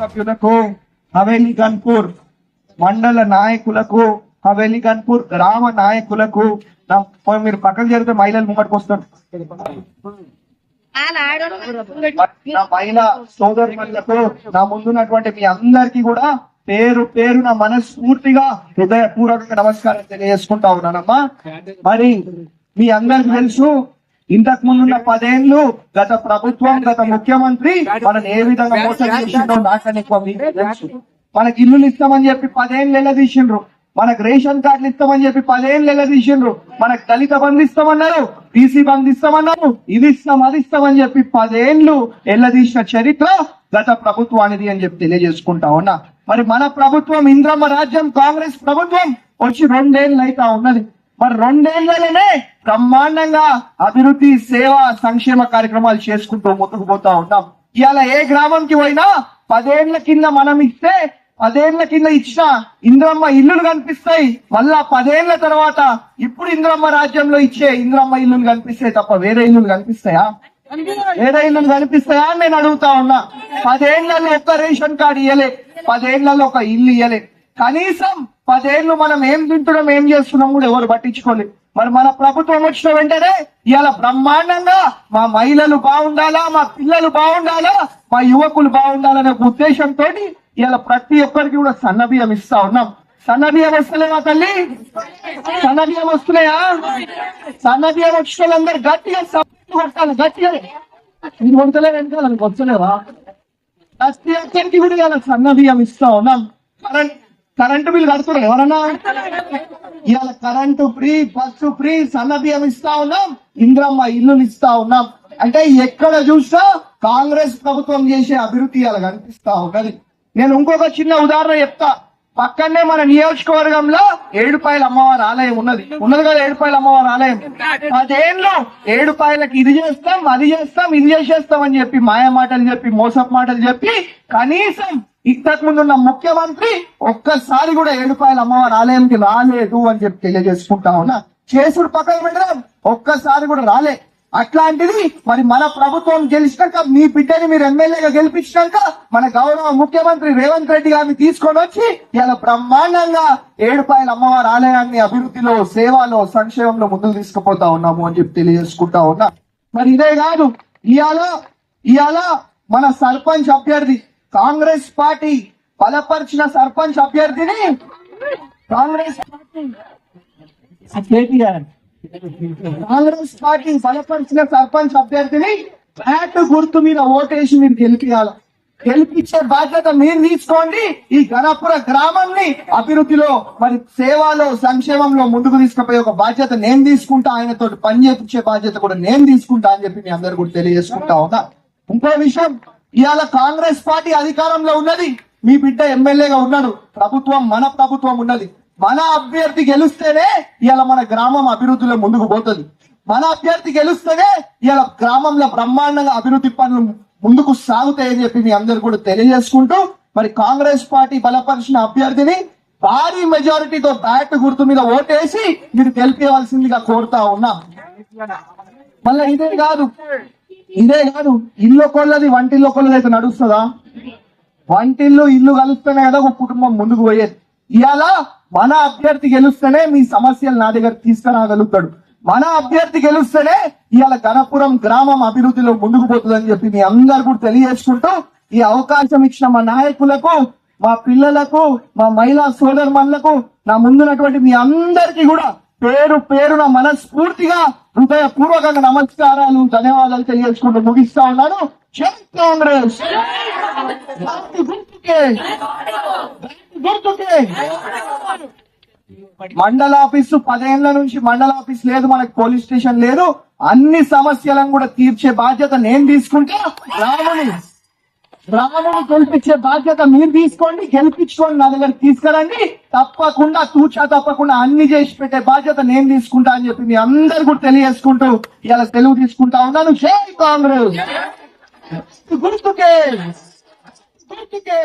సభ్యులకు హవేలీ గన్పూర్ మండల నాయకులకు హవేలీ గన్పూర్ గ్రామ నాయకులకు మీరు పక్కకు జరిగితే మహిళలు ముంగడికి వస్తారు. నా మహిళా సోదరులకు నా ముందున్నటువంటి మీ అందరికీ కూడా పేరు పేరు నా మనస్ఫూర్తిగా హృదయపూర్వకంగా నమస్కారం తెలియజేసుకుంటా ఉన్నానమ్మా. మరి మీ అందరికి తెలుసు ఇంతకు ముందున్న పదేళ్ళు గత ప్రభుత్వం గత ముఖ్యమంత్రి మనల్ని ఏ విధంగా మోసం చేసిండో నాకని మనకి ఇల్లులు ఇస్తామని చెప్పి పదేళ్ళు ఎల్లదీసిండ్రు మనకు రేషన్ కార్డులు ఇస్తామని చెప్పి పదేళ్ళు ఎల్లదీసిండ్రు మనకు దళిత బంధు ఇస్తామన్నారు బీసీ బంధు ఇస్తామన్నారు ఇది ఇస్తాం అది ఇస్తామని చెప్పి పదేళ్ళు ఎల్లదీసిన చరిత్ర గత ప్రభుత్వానిది అని చెప్పి తెలియజేసుకుంటా ఉన్నా. మరి మన ప్రభుత్వం ఇంద్రమ్మ రాజ్యం కాంగ్రెస్ ప్రభుత్వం వచ్చి రెండేళ్ళు అయితా ఉన్నది. మరి రెండేళ్ళలోనే బ్రహ్మాండంగా అభివృద్ధి సేవ సంక్షేమ కార్యక్రమాలు చేసుకుంటూ ముందుకు పోతా ఉన్నాం. ఇవాళ ఏ గ్రామంకి పోయినా పదేళ్ళ కింద మనం ఇస్తే పదేళ్ళ కింద ఇచ్చిన ఇంద్రమ్మ ఇల్లులు కనిపిస్తాయి. మళ్ళా పదేళ్ళ తర్వాత ఇప్పుడు ఇంద్రమ్మ రాజ్యంలో ఇచ్చే ఇంద్రమ్మ ఇల్లులు కనిపిస్తాయి తప్ప వేరే ఇల్లులు కనిపిస్తాయా? వేరే ఇల్లులు కనిపిస్తాయా అని నేను అడుగుతా ఉన్నా. పదేళ్ళలో ఒక్క రేషన్ కార్డు ఇయ్యలే. పదేళ్ళలో ఒక ఇల్లు ఇయ్యలే. కనీసం పదేళ్ళు మనం ఏం తింటున్నాం ఏం చేస్తున్నాం కూడా ఎవరు పట్టించుకోలేదు. మరి మన ప్రభుత్వం వచ్చిన వెంటనే ఇలా బ్రహ్మాండంగా మా మహిళలు బాగుండాలా మా పిల్లలు బాగుండాలా మా యువకులు బాగుండాలనే ఉద్దేశంతో ఇలా ప్రతి ఒక్కరికి కూడా సన్న బియ్యం ఇస్తా ఉన్నాం. సన్నబియ్యం బియ్యం వస్తలేవా తల్లి? సన్న బియ్యం వస్తున్నాయా? సన్నబియ్యం వచ్చిన వాళ్ళందరూ గట్టిగా సపోర్ట్ కొట్టాలి గట్టిగా. ఇది కొడతలే వెనకాల మీకు వస్తలేవా ప్రతి ఒక్కరికి కూడా ఇలా సన్న బియ్యం ఇస్తా ఉన్నాం. కరెంట్ కరెంటు బిల్ కడుతున్నారు ఎవరన్నా? ఇవాళ కరెంటు ఫ్రీ బస్సు ఫ్రీ సన్న బియ్యం ఇస్తా ఉన్నాం ఇంద్రమ్మ ఇల్లులు ఇస్తా ఉన్నాం. అంటే ఎక్కడ చూసినా కాంగ్రెస్ ప్రభుత్వం చేసే అభివృద్ధి ఇవాళ కనిపిస్తా ఉన్నది. నేను ఇంకొక చిన్న ఉదాహరణ చెప్తా. పక్కనే మన నియోజకవర్గంలో ఏడుపాయల అమ్మవారి ఆలయం ఉన్నది. ఉన్నది కదా ఏడుపాయల అమ్మవారి ఆలయం? పదేళ్ళు ఏడుపాయలకి ఇది చేస్తాం అది చేస్తాం ఇది చేసేస్తాం అని చెప్పి మాయ మాటలు చెప్పి మోసపు మాటలు చెప్పి కనీసం ఇంతకు ముందున్న ముఖ్యమంత్రి ఒక్కసారి కూడా ఏడుపాయల అమ్మవారి ఆలయంకి రాలేదు అని చెప్పి తెలియజేసుకుంటా ఉన్నా. చేసుడు పక్కన పెట్టడం ఒక్కసారి కూడా రాలే. అట్లాంటిది మరి మన ప్రభుత్వం గెలిచినాక మీ బిడ్డని మీరు ఎమ్మెల్యేగా గెలిపించినాక మన గౌరవ ముఖ్యమంత్రి రేవంత్ రెడ్డి గారిని తీసుకొని వచ్చి ఇలా బ్రహ్మాండంగా ఏడుపాయల అమ్మవారి ఆలయాన్ని అభివృద్ధిలో సేవలో సంక్షేమంలో ముందుకు తీసుకుపోతా ఉన్నాము అని చెప్పి తెలియజేసుకుంటా ఉన్నా. మరి ఇదే కాదు ఇవాళ ఇవాళ మన సర్పంచ్ అభ్యర్థి కాంగ్రెస్ పార్టీ బలపరిచిన సర్పంచ్ అభ్యర్థిని కాంగ్రెస్ పార్టీ కాంగ్రెస్ పార్టీ బలపరిచిన సర్పంచ్ అభ్యర్థిని ఫ్లాట్ గుర్తు మీద ఓటేసి మీరు గెలిపియాలి. గెలిపించే బాధ్యత మీరు తీసుకోండి. ఈ గణపుర గ్రామంని అభివృద్ధిలో మరి సేవలో సంక్షేమంలో ముందుకు తీసుకుపోయే ఒక బాధ్యత నేను తీసుకుంటా ఆయనతో పని చేపించే బాధ్యత కూడా నేను తీసుకుంటా అని చెప్పి మీ అందరు కూడా తెలియజేసుకుంటా ఉన్నా. ఇంకో విషయం ఇవాళ కాంగ్రెస్ పార్టీ అధికారంలో ఉన్నది. మీ బిడ్డ ఎమ్మెల్యేగా ఉన్నాడు. ప్రభుత్వం మన ప్రభుత్వం ఉన్నది. మన అభ్యర్థి గెలుస్తేనే ఇవాళ మన గ్రామం అభివృద్ధిలో ముందుకు పోతుంది. మన అభ్యర్థి గెలుస్తేనే ఇవాళ గ్రామంలో బ్రహ్మాండంగా అభివృద్ధి పనులు ముందుకు సాగుతాయని చెప్పి మీ అందరు కూడా తెలియజేసుకుంటూ మరి కాంగ్రెస్ పార్టీ బలపరిచిన అభ్యర్థిని భారీ మెజారిటీతో బ్యాట్ గుర్తు మీద ఓటేసి మీరు గెలిపేవలసిందిగా కోరుతా ఉన్నా. మళ్ళీ ఇదే కాదు. ఇదే కాదు ఇల్లు ఒకళ్ళది వంటిల్లు ఒకళ్ళది అయితే నడుస్తుందా? వంటిల్లు ఇల్లు కలిస్తేనే కదా ఒక కుటుంబం ముందుకు పోయేది. ఇవాళ మన అభ్యర్థి గెలుస్తేనే మీ సమస్యలు నా దగ్గర తీసుకురాగలుగుతాడు. మన అభ్యర్థి గెలుస్తేనే ఇవాళ గణపురం గ్రామం అభివృద్ధిలో ముందుకు పోతుందని చెప్పి మీ అందరు కూడా తెలియజేసుకుంటూ ఈ అవకాశం ఇచ్చిన మా నాయకులకు మా పిల్లలకు మా మహిళా సోదరుమణులకు నా ముందున్నటువంటి మీ అందరికీ కూడా పేరు పేరున మనస్ఫూర్తిగా హృదయపూర్వకంగా నమస్కారాలు ధన్యవాదాలు తెలియజేసుకుంటూ ముగిస్తా ఉన్నాను. జై కాంగ్రెస్! మండల ఆఫీసు పదేళ్ళ నుంచి మండల ఆఫీస్ లేదు మనకు పోలీస్ స్టేషన్ లేదు. అన్ని సమస్యలను కూడా తీర్చే బాధ్యత నేను తీసుకుంటే. రాముని! రాముని గెలిపించే బాధ్యత మీరు తీసుకోండి గెలిపించుకోండి నా దగ్గర తీసుకురండి. తప్పకుండా తూచా తప్పకుండా అన్ని చేసి పెట్టే బాధ్యత నేను తీసుకుంటా అని చెప్పి మీ అందరు కూడా తెలియజేసుకుంటూ ఇలా తెలుగు తీసుకుంటా ఉన్నాను. జై కాంగ్రెస్! గుర్తుకే! గుర్తుకే!